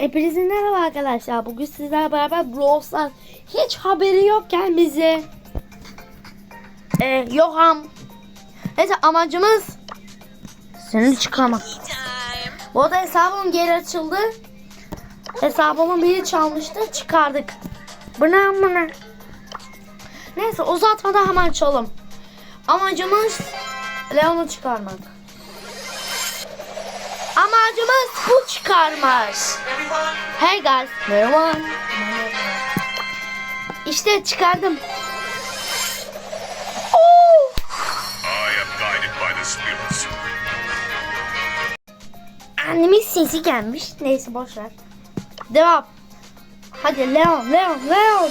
Hepinize merhaba arkadaşlar. Bugün sizlerle beraber Brawl Stars hiç haberi yokken bizi e, Yoham Neyse amacımız seni çıkarmak. Bu arada hesabım geri açıldı. Hesabımı biri çalmıştı. Çıkardık. Bu ne? Neyse uzatmadan hemen açalım. Amacımız Leon'u çıkarmak. Amacımız bu çıkarmak. Hey guys. Merhaba. İşte çıkardım. Spirits. Annemin sesi gelmiş. Neyse boş ver. Devam. Hadi Leon, Leon, Leon.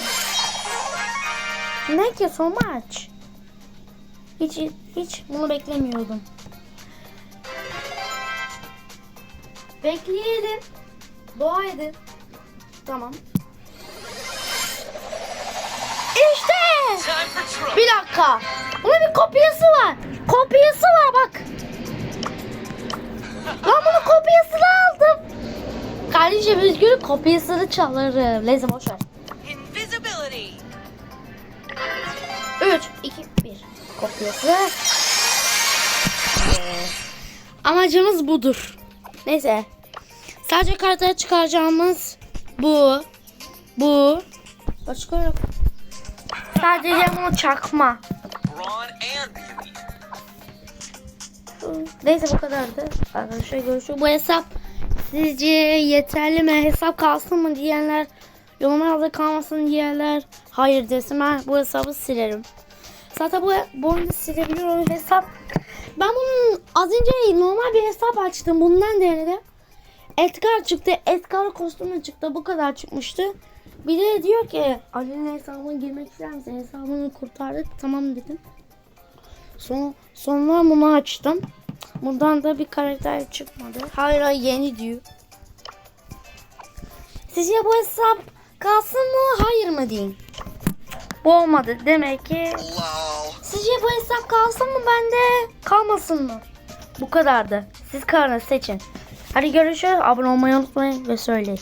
Ne ki so much? Hiç hiç bunu beklemiyordum. Bekleyelim. Dua edin. Tamam. İşte. Bir dakika. Bunun bir kopyası var. Kopyası var bak. Lan bunu kopyasını aldım. Kardeşim üzgünüm kopyasını çalarım. Neyse boş ver. Invisibility. 3, 2, 1. Kopyası. Ee, Amacımız budur. Neyse. Sadece kartaya çıkaracağımız bu. Bu. Başka yok. Sadece bunu çakma. Neyse bu kadardı. Arkadaşlar görüşürüz. Bu hesap sizce yeterli mi? Hesap kalsın mı diyenler yorumlarda kalmasın diyenler hayır desin. Ben bu hesabı silerim. Zaten bu, bu oyunu silebiliyorum hesap. Ben bunun az önce normal bir hesap açtım. Bundan denedim. Edgar çıktı. Edgar kostümü çıktı. Bu kadar çıkmıştı. Bir de diyor ki Ali'nin hesabına girmek ister misin? Hesabını kurtardık. Tamam dedim. Son, sonra bunu açtım. Bundan da bir karakter çıkmadı. Hayır hayır yeni diyor. Sizce bu hesap kalsın mı hayır mı diyeyim. Bu olmadı demek ki. Lol. Sizce bu hesap kalsın mı bende kalmasın mı? Bu kadardı. Siz kararınızı seçin. Hadi görüşürüz. Abone olmayı unutmayın ve söyleyin.